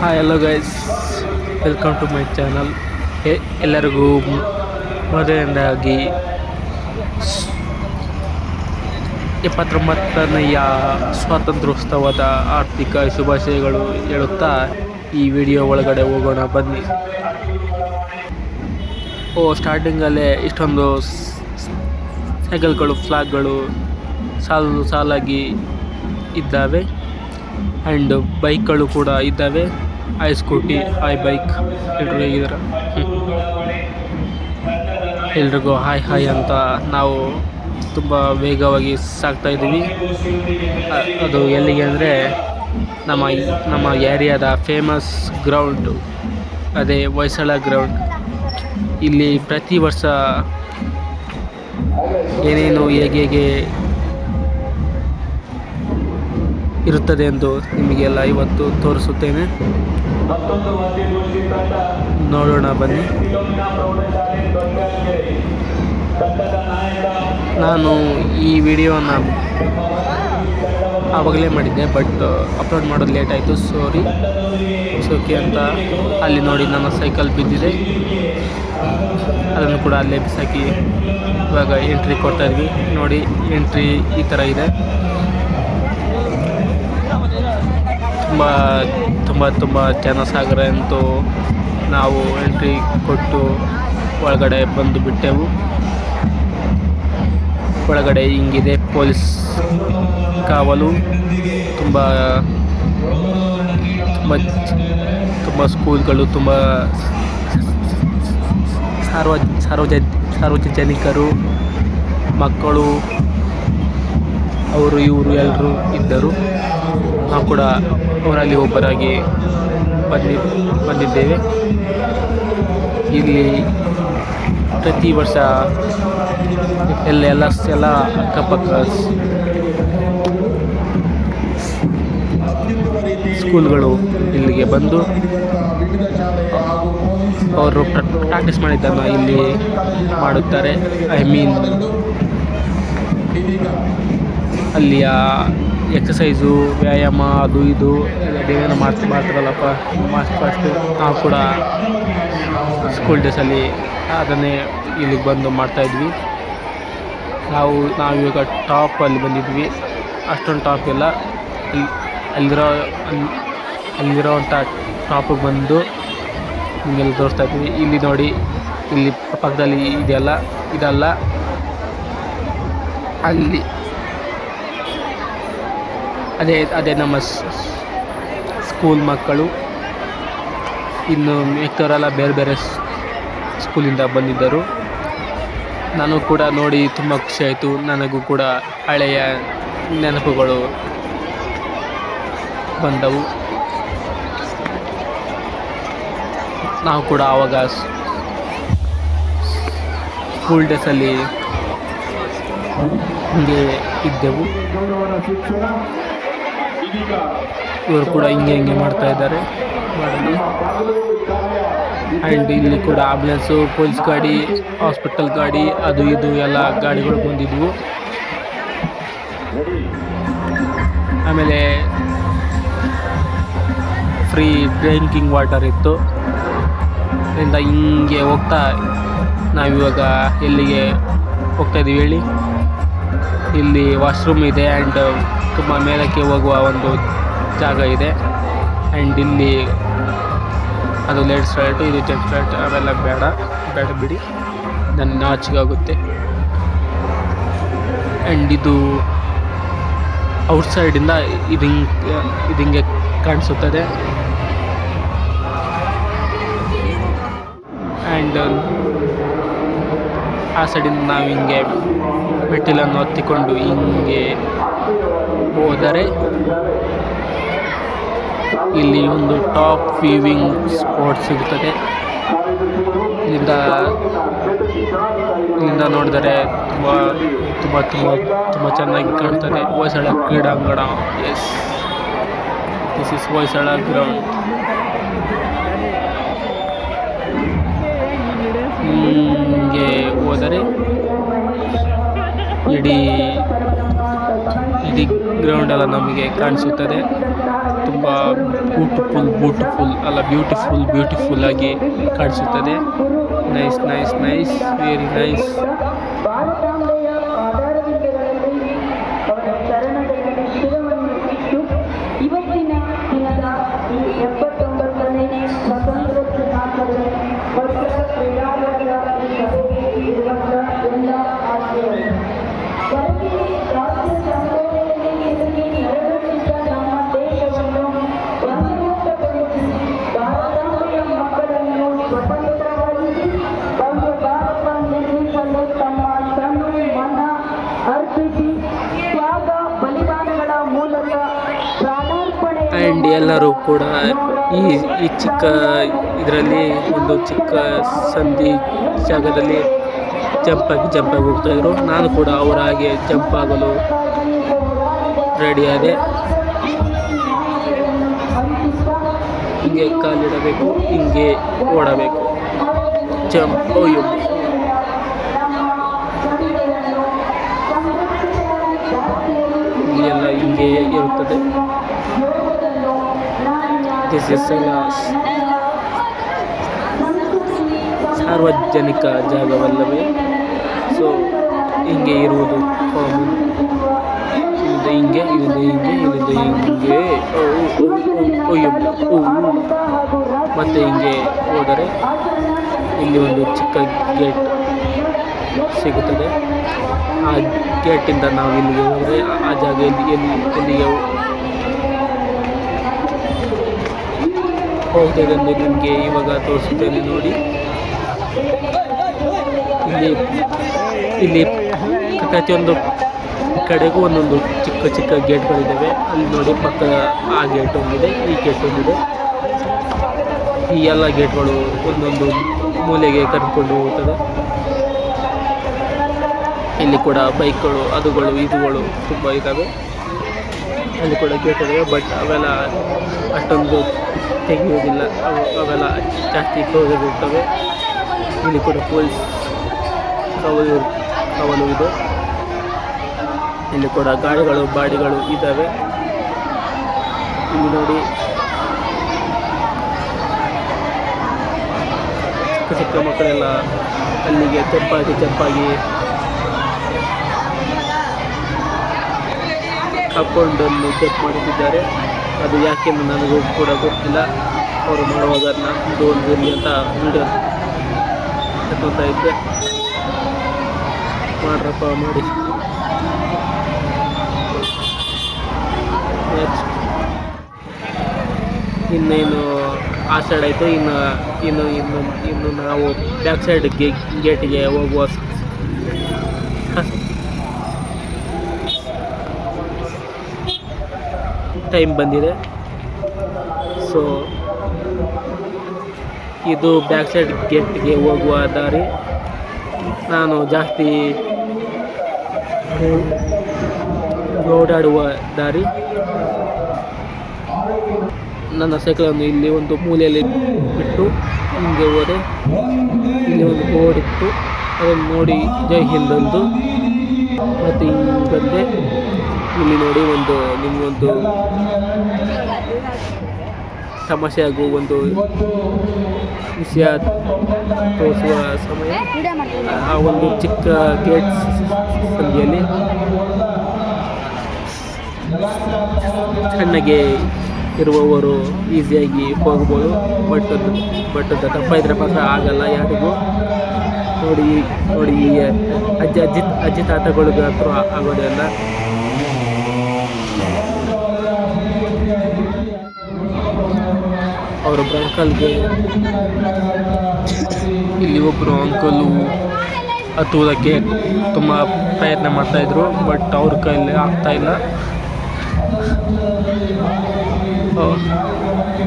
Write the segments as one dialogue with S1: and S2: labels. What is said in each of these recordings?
S1: Hi hello guys welcome to my channel ಎಲ್ಲರಿಗೂ ಮೊದಲನೇದಾಗಿ ಇಪ್ಪತ್ತೊಂಬತ್ತನೆಯ ಸ್ವಾತಂತ್ರ್ಯೋತ್ಸವದ ಆರ್ಥಿಕ ಶುಭಾಶಯಗಳು ಹೇಳುತ್ತಾ ಈ ವಿಡಿಯೋ ಒಳಗಡೆ ಹೋಗೋಣ, ಬನ್ನಿ. ಓ ಸ್ಟಾರ್ಟಿಂಗಲ್ಲೇ ಇಷ್ಟೊಂದು ಸೈಕಲ್ಗಳು ಫ್ಲಾಗ್ಗಳು ಸಾಲು ಸಾಲಾಗಿ ಇದ್ದಾವೆ. ಆ್ಯಂಡ್ ಬೈಕ್ಗಳು ಕೂಡ ಇದ್ದಾವೆ. ಐ ಸ್ಕೂಟಿ, ಐ ಬೈಕ್ ಎಲ್ಲರೂ ಹೇಗಿದ್ದಾರೆ ಎಲ್ರಿಗೂ ಹಾಯ್ ಹಾಯ್ ಅಂತ ನಾವು ತುಂಬ ವೇಗವಾಗಿ ಸಾಗ್ತಾ ಇದ್ದೀವಿ. ಅದು ಎಲ್ಲಿಗೆ ಅಂದರೆ ನಮ್ಮ ನಮ್ಮ ಏರಿಯಾದ ಫೇಮಸ್ ಗ್ರೌಂಡು ಅದೇ ಹೊಯ್ಸಳ ಗ್ರೌಂಡ್ ಇಲ್ಲಿ ಪ್ರತಿ ವರ್ಷ ಏನೇನು ಹೇಗೆ ಹೇಗೆ ಇರುತ್ತದೆ ಎಂದು ನಿಮಗೆಲ್ಲ ಇವತ್ತು ತೋರಿಸುತ್ತೇನೆ. ನೋಡೋಣ, ಬನ್ನಿ. ನಾನು ಈ ವಿಡಿಯೋನ ಆವಾಗಲೇ ಮಾಡಿದ್ದೆ, ಬಟ್ ಅಪ್ಲೋಡ್ ಮಾಡೋದು ಲೇಟ್ ಆಯಿತು, ಸಾರಿ. ಸೋಕೆ ಅಂತ ಅಲ್ಲಿ ನೋಡಿ ನನ್ನ ಸೈಕಲ್ ಬಿದ್ದಿದೆ. ಅದನ್ನು ಕೂಡ ಅಲ್ಲೇ ಬಿಸಾಕಿ ಇವಾಗ ಎಂಟ್ರಿ ಕೊಡ್ತಾ ಇದ್ವಿ. ನೋಡಿ, ಎಂಟ್ರಿ ಈ ಥರ ಇದೆ. ತುಂಬ ತುಂಬ ತುಂಬ ಜನಸಾಗರ ಅಂತೂ ನಾವು ಎಂಟ್ರಿ ಕೊಟ್ಟು ಒಳಗಡೆ ಬಂದು ಬಿಟ್ಟೆವು. ಒಳಗಡೆ ಹಿಂಗಿದೆ ಪೊಲೀಸ್ ಕಾವಲು. ತುಂಬ ತುಂಬ ತುಂಬ ಸ್ಕೂಲ್ಗಳು, ತುಂಬ ಸಾರ್ವ ಸಾರ್ವಜ, ಸಾರ್ವಜನಿಕರು, ಮಕ್ಕಳು ಅವರು, ಇವರು ಎಲ್ಲರೂ ಇದ್ದರು. ನಾವು ಕೂಡ ಅವರಲ್ಲಿ ಒಬ್ಬರಾಗಿ ಬಂದಿ, ಬಂದಿದ್ದೇವೆ. ಇಲ್ಲಿ ಪ್ರತಿ ವರ್ಷ ಎಲ್ಲ ಎಲ್ಲ ಎಲ್ಲ ಅಕ್ಕಪಕ್ಕ ಸ್ಕೂಲ್ಗಳು ಇಲ್ಲಿಗೆ ಬಂದು ಅವರು ಪ್ರಾಕ್ಟೀಸ್ ಮಾಡಿದ್ದನ್ನು ಇಲ್ಲಿ ಮಾಡುತ್ತಾರೆ. ಐ ಮೀನ್ ಅಲ್ಲಿಯ ಎಕ್ಸಸೈಸು ವ್ಯಾಯಾಮ, ಅದು ಇದು ಅದೇನೇನು ಮಾಡ್ತಾ ಮಾಡ್ತಾರಲ್ಲಪ್ಪ. ಮಾಸ್ಟ್ ಫಾಸ್ಟು ನಾವು ಕೂಡ ಸ್ಕೂಲ್ ಡೇಸಲ್ಲಿ ಅದನ್ನೇ ಇಲ್ಲಿಗೆ ಬಂದು ಮಾಡ್ತಾಯಿದ್ವಿ ನಾವು ನಾವು ಇವಾಗ ಟಾಪಲ್ಲಿ ಬಂದಿದ್ವಿ. ಅಷ್ಟೊಂದು ಟಾಪ್ ಇಲ್ಲ. ಅಲ್ಲಿ, ಅಲ್ಲಿರೋ, ಅಲ್ಲಿ ಅಲ್ಲಿರೋವಂಥ ಟಾಪಿಗೆ ಬಂದು ನಿಮಗೆಲ್ಲ ತೋರಿಸ್ತಾ ಇದ್ವಿ. ಇಲ್ಲಿ ನೋಡಿ, ಇಲ್ಲಿ ಪಕ್ಕದಲ್ಲಿ ಇದೆಯಲ್ಲ, ಇದಲ್ಲ. ಅಲ್ಲಿ ಅದೇ ಅದೇ ನಮ್ಮ ಸ್ಕೂಲ್ ಮಕ್ಕಳು. ಇನ್ನು ಮಿಕ್ಕವರೆಲ್ಲ ಬೇರೆ ಬೇರೆ ಸ್ಕೂಲಿಂದ ಬಂದಿದ್ದರು. ನಾನು ಕೂಡ ನೋಡಿ ತುಂಬ ಖುಷಿಯಾಯಿತು ನನಗೂ ಕೂಡ ಹಳೆಯ ನೆನಪುಗಳು ಬಂದವು. ನಾವು ಕೂಡ ಆವಾಗ ಸ್ಕೂಲ್ ಡೇಸಲ್ಲಿ ಹಿಂಗೆ ಇದ್ದೆವು. ಇವರು ಕೂಡ ಹಿಂಗೆ ಹಿಂಗೆ ಮಾಡ್ತಾ ಇದ್ದಾರೆ. ಆ್ಯಂಡ್ ಇಲ್ಲಿ ಕೂಡ ಆಂಬುಲೆನ್ಸು ಪೊಲೀಸ್ ಗಾಡಿ, ಹಾಸ್ಪಿಟಲ್ ಗಾಡಿ, ಅದು ಇದು ಎಲ್ಲ ಗಾಡಿಗಳು ಬಂದಿದ್ವು. ಆಮೇಲೆ ಫ್ರೀ ಡ್ರಿಂಕಿಂಗ್ ವಾಟರ್ ಇತ್ತು. ಅದರಿಂದ ಹಿಂಗೆ ಹೋಗ್ತಾ ನಾವಿವಾಗ ಎಲ್ಲಿಗೆ ಹೋಗ್ತಾ ಇದ್ದೀವಿ ಹೇಳಿ. ಇಲ್ಲಿ ವಾಶ್ರೂಮ್ ಇದೆ ಆ್ಯಂಡ್ ತುಂಬ ಮೇಲಕ್ಕೆ ಹೋಗುವ ಒಂದು ಜಾಗ ಇದೆ. ಆ್ಯಂಡ್ ಇಲ್ಲಿ ಅದು ಲೇಟ್ ಸ್ಟಾರ್ಟು ಇದು ಜಂಪ್ ಸ್ಟಾರ್ಟ್ ಅವೆಲ್ಲ ಬೇಡ ಬೇಡ ಬಿಡಿ. ನನ್ನ ನಾಚಿಗಾಗುತ್ತೆ ಆ್ಯಂಡ್ ಇದು ಔಟ್ಸೈಡಿಂದ ಇದು ಹಿಂಗೆ ಇದು ಹಿಂಗೆ ಕಾಣಿಸುತ್ತದೆ. ಆ್ಯಂಡ್ ಆ ಸೈಡಿಂದ ನಾವು ಹಿಂಗೆ ಮೆಟ್ಟಿಲನ್ನು ಹತ್ತಿಕೊಂಡು ಹಿಂಗೆ ಹೋದರೆ ಇಲ್ಲಿ ಒಂದು ಟಾಪ್ ವೀವಿಂಗ್ ಸ್ಪಾಟ್ ಸಿಗುತ್ತದೆ. ಇಲ್ಲಿಂದ ಇಲ್ಲಿಂದ ನೋಡಿದರೆ ತುಂಬ ತುಂಬ ತುಂಬ ತುಂಬ ಚೆನ್ನಾಗಿ ಕಾಣ್ತದೆ. ಹೊಯ್ಸಳ ಕ್ರೀಡಾಂಗಣ. Yes this is Hoysala ground ಹಿಂಗೆ ಹೋದರೆ ಇಡೀ ಗ್ರೌಂಡ್ ಎಲ್ಲ ನಮಗೆ ಕಾಣಿಸುತ್ತದೆ. ತುಂಬ ಬ್ಯೂಟಿಫುಲ್ ಬ್ಯೂಟಿಫುಲ್ ಅಲ್ಲ ಬ್ಯೂಟಿಫುಲ್ ಬ್ಯೂಟಿಫುಲ್ ಆಗಿ ಕಾಣಿಸುತ್ತದೆ. Nice nice nice very nice ಎಲ್ಲರೂ ಕೂಡ ಈ ಈ ಚಿಕ್ಕ ಇದರಲ್ಲಿ ಒಂದು ಚಿಕ್ಕ ಸಂಧಿ ಜಾಗದಲ್ಲಿ ಜಂಪಾಗಿ ಜಂಪಾಗಿ ಹೋಗ್ತಾಯಿದ್ರು ನಾನು ಕೂಡ ಅವರ ಹಾಗೆ ಜಂಪಾಗಲು ಆಗಲು ರೆಡಿಯಾದೆ ಹಿಂಗೆ ಕಾಲಿಡಬೇಕು, ಹಿಂಗೆ ಓಡಬೇಕು. ಜಂಪ್, ಅಯ್ಯೋ. ಎಲ್ಲ ಸಾರ್ವಜನಿಕ ಜಾಗವಲ್ಲವೇ? ಸೊ ಹಿಂಗೆ ಇರುವುದು ಕಾಮನ್ ಇದು ಹಿಂಗೆ ಇದು ಹಿಂಗೆ ಇದು ಹಿಂಗೆ. ಮತ್ತೆ ಹಿಂಗೆ ಹೋದರೆ ಇಲ್ಲಿ ಒಂದು ಚಿಕ್ಕ ಗೇಟ್ ಸಿಗುತ್ತದೆ. ಆ ಗೇಟಿಂದ ನಾವು ಇಲ್ಲಿಗೆ ಹೋದರೆ, ಆ ಜಾಗ ಎಲ್ಲಿ ಎಲ್ಲಿ, ಎಲ್ಲಿಗೆ ಹೋಗ್ತದೆ ಎಂದು ನಿಮಗೆ ಇವಾಗ ತೋರಿಸುತ್ತೇನೆ ನೋಡಿ. ಇಲ್ಲಿ ಇಲ್ಲಿ ಪ್ರತಿಯೊಂದು ಕಡೆಗೂ ಒಂದೊಂದು ಚಿಕ್ಕ ಚಿಕ್ಕ ಗೇಟ್ಗಳಿದ್ದಾವೆ. ಅಲ್ಲಿ ನೋಡಿ ಪಕ್ಕ ಆ ಗೇಟ್ ಒಂದಿದೆ, ಈ ಗೇಟ್ ಒಂದಿದೆ. ಈ ಎಲ್ಲ ಗೇಟ್ಗಳು ಒಂದೊಂದು ಮೂಲೆಗೆ ಕರ್ಕೊಂಡು ಹೋಗುತ್ತದೆ ಇಲ್ಲಿ ಕೂಡ ಬೈಕ್ಗಳು, ಅದುಗಳು, ಇದುಗಳು ತುಂಬ ಇದ್ದಾವೆ. ಅಲ್ಲಿ ಕೂಡ ಗೇಟ್ ಬಟ್ ಅವೆಲ್ಲ ಅಷ್ಟೊಂದು ತೆಗೆಯುವುದಿಲ್ಲ ಅವು ಅವೆಲ್ಲ ಜಾಸ್ತಿ ಕ್ಲೋಸ್ ಇರ್ತವೆ. ಇಲ್ಲಿ ಕೂಡ ಪೊಲೀಸ್ ಕಾವಲು ಕಾವಲು ಇದೆ. ಇಲ್ಲಿ ಕೂಡ ಗಾಡಿಗಳು, ಬಾಡಿಗಳು ಇದ್ದಾವೆ. ಇಲ್ಲಿ ನೋಡಿ. ಚಿಕ್ಕ ಮಕ್ಕಳೆಲ್ಲ ಅಲ್ಲಿಗೆ ತೆಪ್ಪಾಗಿ ತೆಪ್ಪಾಗಿ ಕಾಂಪೌಂಡನ್ನು ಚೆಕ್ ಮಾಡುತ್ತಿದ್ದಾರೆ ಅದು ಯಾಕೆ ನನಗೂ ಕೂಡ ಗೊತ್ತಿಲ್ಲ. ಅವರು ಮಾಡುವಾಗ ನಾನು ಒಂದು ಅಂತ ವಿಡಿಯೋ ತಗೊತಾ ಇದ್ದೆ. ಮಾಡ್ರಪ್ಪ, ಮಾಡಿ. ಇನ್ನೇನು ಆ ಸೈಡ್ ಆಯಿತು. ಇನ್ನು ಇನ್ನು ಇನ್ನು ಇನ್ನು ನಾವು ಬ್ಯಾಕ್ ಸೈಡ್ ಗೇಟಿಗೆ ಹೋಗುವ ಟೈಮ್ ಬಂದಿದೆ. ಸೊ ಇದು ಬ್ಯಾಕ್ ಸೈಡ್ ಗೇಟ್ಗೆ ಹೋಗುವ ದಾರಿ. ನಾನು ಜಾಸ್ತಿ ಓಡಾಡುವ ದಾರಿ. ನನ್ನ ಸೈಕಲನ್ನು ಇಲ್ಲಿ ಒಂದು ಮೂಲೆಯಲ್ಲಿ ಬಿಟ್ಟು ಹಿಂಗೆ ಹೋದೆ. ಇಲ್ಲಿ ಒಂದು ಬೋರ್ಡ್ ಇತ್ತು. ಅದನ್ನು ನೋಡಿ ಜೈ ಹಿಂದ್ ಮತ್ತು ಹಿಂಗೆ ಇಲ್ಲಿ ನೋಡಿ ಒಂದು, ನಿಮಗೊಂದು ಸಮಸ್ಯೆ ಆಗುವ ಒಂದು ವಿಷಯ ತೋರಿಸುವ ಸಮಯ. ಆ ಒಂದು ಚಿಕ್ಕ ಗೇಟ್ ಸಂದಿಯಲ್ಲಿ ಚೆನ್ನಾಗಿ ಇರುವವರು ಈಸಿಯಾಗಿ ಹೋಗ್ಬೋದು. ಬಟ್ ಅದು ಬಟ್ ಅದು ಇದ್ರೆ ಮಾತ್ರ ಆಗಲ್ಲ ಯಾರಿಗೂ. ನೋಡಿ ನೋಡಿ ಅಜ್ಜಿ ಅಜ್ಜಿ ಅಜ್ಜಿ ತಾತಗಳಿಗೆ ಹತ್ರ ಆಗೋದಿಲ್ಲ ಅವರೊಬ್ಬರು ಅಂಕಲ್ಗೆ ಇಲ್ಲಿ ಒಬ್ಬರು ಅಂಕಲು ಹತ್ತುವುದಕ್ಕೆ ತುಂಬ ಪ್ರಯತ್ನ ಮಾಡ್ತಾಯಿದ್ರು ಬಟ್ ಅವ್ರ ಕೈಯಲ್ಲಿ ಆಗ್ತಾಯಿಲ್ಲ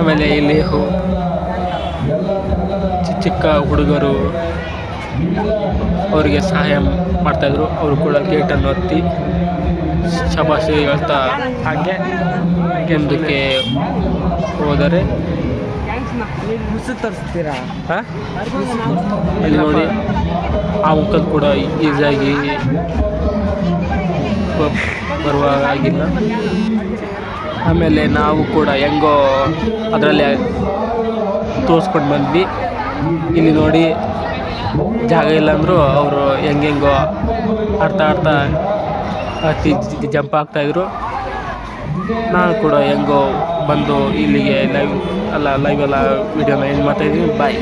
S1: ಆಮೇಲೆ ಇಲ್ಲಿ ಚಿಕ್ಕ ಚಿಕ್ಕ ಹುಡುಗರು ಅವರಿಗೆ ಸಹಾಯ ಮಾಡ್ತಾಯಿದ್ರು ಅವರು ಕೂಡ ಗೇಟನ್ನು ಹತ್ತಿ ಶಬಾಷಿ ಹೇಳ್ತಾ ಹಾಗೆ ಕೆಂದಕ್ಕೆ ಹೋದರೆ. ಹಾ? ಇಲ್ಲಿ ನೋಡಿ. ಆ ಅಂಕಲ್ ಕೂಡ ಈಸಿಯಾಗಿ ಬರುವಾಗ ಆಗಿಲ್ಲ. ಆಮೇಲೆ ನಾವು ಕೂಡ ಹೆಂಗೋ ಅದರಲ್ಲಿ ತೋರಿಸ್ಕೊಂಡು ಬಂದ್ವಿ. ಇಲ್ಲಿ ನೋಡಿ ಜಾಗ ಇಲ್ಲ ಅಂದರೂ ಅವರು ಹೆಂಗೆಂಗೋ ಆಡ್ತಾ ಆಡ್ತಾ ಹತ್ತಿ ಜಂಪ್ ಆಗ್ತಾಯಿದ್ರು ನಾನು ಕೂಡ ಹೆಂಗೋ ಬಂದು ಇಲ್ಲಿಗೆ ಲೈವ್ ಅಲ್ಲ ಲೈವ್ ಎಲ್ಲ ವೀಡಿಯೋನ ಏನು ಮಾಡ್ತಾಯಿದ್ದೀನಿ ಬಾಯ್